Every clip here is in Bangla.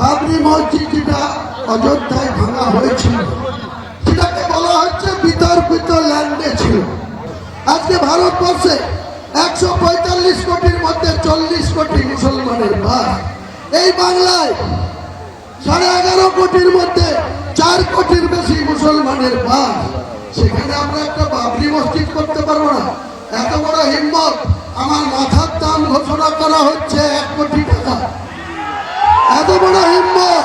বাবরি মসজিদ যেটা অযোধ্যায় ভাঙা হয়েছিল, সেটাকে বলা হচ্ছে বিতর্কিত ল্যান্ডে ছিল। আজকে ভারতবর্ষে একশো পঁয়তাল্লিশ কোটির মধ্যে চল্লিশ কোটি মুসলমানের বাস। এই বাংলায় সাড়ে এগারো কোটির মধ্যে চার কোটির বেশি মুসলমানের বাস। সেখানে আমরা একটা বাবরি মসজিদ করতে পারব না। এত বড় হিম্মত, আমার মাথার দাম ঘোষণা করা হচ্ছে এক কোটি টাকা। বড় হিম্মত!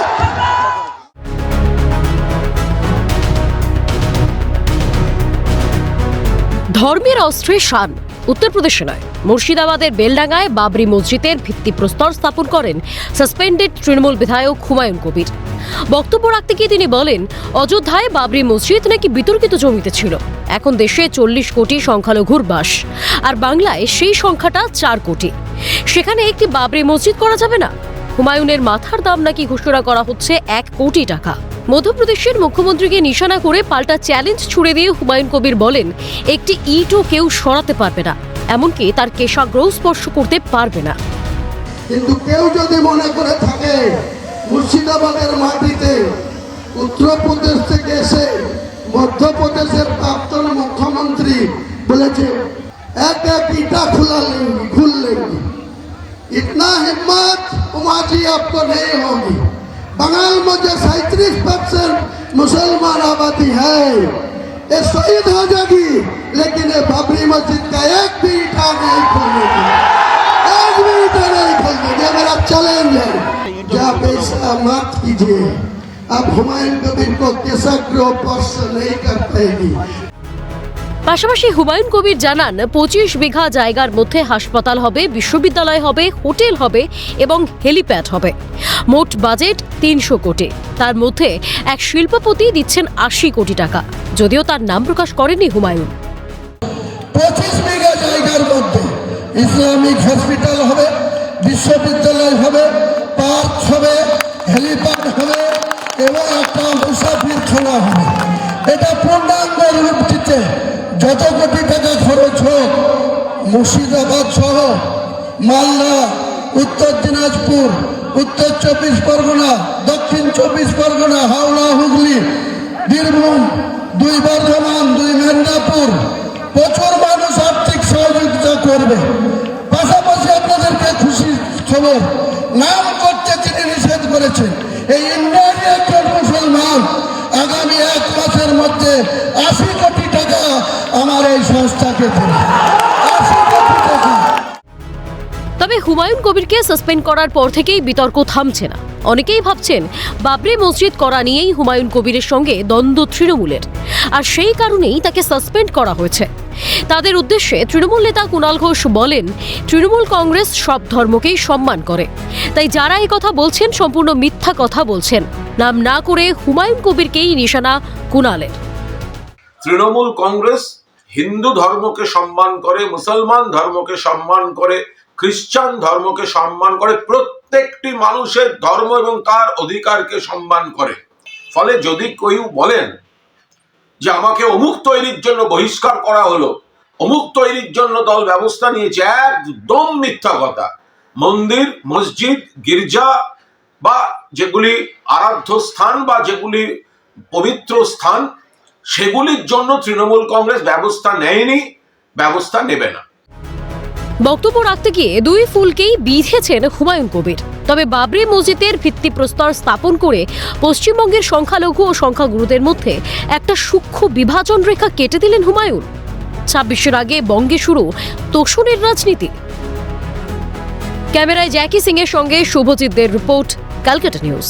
ধর্মের অস্ত্রে শান, উত্তরপ্রদেশে নয়। মুর্শিদাবাদের বেলডাঙ্গায় বাবরি মসজিদের ভিত্তিপ্রস্তর স্থাপন করেন সাসপেন্ডেড তৃণমূল বিধায়ক হুমায়ুন কবির। বক্তব্য রাখতে গিয়ে তিনি বলেন, অযোধ্যায় বাবরি মসজিদ নাকি বিতর্কিত জমিতে ছিল। এখন দেশে চল্লিশ কোটি সংখ্যালঘুর বাস, আর বাংলায় সেই সংখ্যাটা চার কোটি। সেখানে একটি বাবরি মসজিদ করা যাবে না? হুমায়ুনের মাথার দাম নাকি ঘোষণা করা হচ্ছে এক কোটি টাকা। মধ্যপ্রদেশের মুখ্যমন্ত্রীকে নিশানা করে পাল্টা চ্যালেঞ্জ ছুড়ে দিয়ে হুমায়ুন কবির বলেন, একটি ইটও কেউ সরাতে পারবে না, এমনকি তার কেশাগ্রহ স্পর্শ করতে পারবে না। কিন্তু কেউ যদি মনে করে থাকে, মুর্শিদাবাদের মাটিতে উত্তরপ্রদেশ থেকে এসে মধ্যপ্রদেশের প্রাক্তন মুখ্যমন্ত্রী বলেছে এক এক ইটা খুলালেন, খুললেন। ইতনা হিম্মত इतना हिम्मत उमा जी आपको नहीं होगी। बंगाल में जो सैंतीस परसेंट मुसलमान आबादी है, ये शहीद हो जाएगी, लेकिन ये बाबरी मस्जिद का एक भी ईटा नहीं खोलने एक भी ईटा नहीं खोलने ये मेरा चैलेंज है। कि आप ऐसा मत कीजिए, आप हुमायूं कबीर को केसग्रो स्पर्श नहीं कर पाएगी। পাশাপাশি হুমায়ুন কবির জানান, পঁচিশ বিঘা জায়গার মধ্যে হাসপাতাল হবে, বিশ্ববিদ্যালয় হবে, হোটেল হবে এবং হেলিপ্যাড হবে। মোট বাজেট তিনশো কোটি। তার মধ্যে এক শিল্পপতি দিচ্ছেন আশি কোটি টাকা। যদিও তার নাম প্রকাশ করেনি হুমায়ুন। ইসলামিক হসপিটাল হবে, বিশ্ববিদ্যালয় হবে, পার্ক হবে, হেলিপ্যাড হবে এবং একটা মুসাফির হবে। এটা পূর্ণাঙ্গ যত কোটি টাকা খরচ হোক, মুর্শিদাবাদ সহ মালদা, উত্তর দিনাজপুর, উত্তর চব্বিশ পরগনা, দক্ষিণ চব্বিশ পরগনা, হাওড়া, হুগলি, বীরভূম, দুই বর্ধমান, দুই মেদিনীপুর, প্রচুর মানুষ আর্থিক সহযোগিতা করবে। পাশাপাশি আপনাদেরকে খুশি খবর, নাম করতে তিনি নিষেধ করেছেন। এই ইন্ডিয়ারই একজন মুসলমান আগামী এক মাসের মধ্যে আশি কোটি তবে হুমায়ুন কবিরকে সাসপেন্ড করার পর থেকেই বিতর্ক থামছে না। অনেকেই ভাবছেন, বাবরি মসজিদ করা নিয়েই হুমায়ুন কবিরের সঙ্গে দ্বন্দ্ব তৃণমূলের। আর সেই কারণেই তাকে সাসপেন্ড করা হয়েছে। তাদের উদ্দেশ্যে তৃণমূল নেতা কুণাল ঘোষ বলেন, তৃণমূল কংগ্রেস সব ধর্মকেই সম্মান করে। তাই যারা এই কথা বলছেন সম্পূর্ণ মিথ্যা কথা বলছেন। নাম না করে হুমায়ুন কবিরকেই নিশানা কুণালের। তৃণমূল কংগ্রেস হিন্দু ধর্মকে সম্মান করে, মুসলমান ধর্মকে সম্মান করে খ্রিস্টান ধর্মকে সম্মান করে, প্রত্যেকটি মানুষের ধর্ম এবং তার অধিকারকে সম্মান করে। ফলে যদি কেউ বলেন যে আমাকে অমুক তৈরির জন্য বহিষ্কার করা হলো, অমুক তৈরির জন্য দল ব্যবস্থা নিয়েছে, একদম মিথ্যা কথা। মন্দির, মসজিদ, গির্জা বা যেগুলি আরাধ্য স্থান বা যেগুলি পবিত্র স্থান সেগুলির জন্য তৃণমূল কংগ্রেস ব্যবস্থা নেয়নি, ব্যবস্থা নেবে না। বক্তব্য রাখতে গিয়ে দুই ফুলকেই বিঁধেছেন হুমায়ুন কবির। তবে বাবরি মসজিদের ভিত্তিপ্রস্তর স্থাপন করে পশ্চিমবঙ্গের সংখ্যালঘু ও সংখ্যাগুরুদের মধ্যে একটা সূক্ষ্ম বিভাজন রেখা কেটে দিলেন হুমায়ুন। ছাব্বিশের আগে বঙ্গে শুরু তোষণের রাজনীতি। ক্যামেরায় জ্যাকি সিং এর সঙ্গে শুভজিৎ দের রিপোর্ট, ক্যালকাটা নিউজ।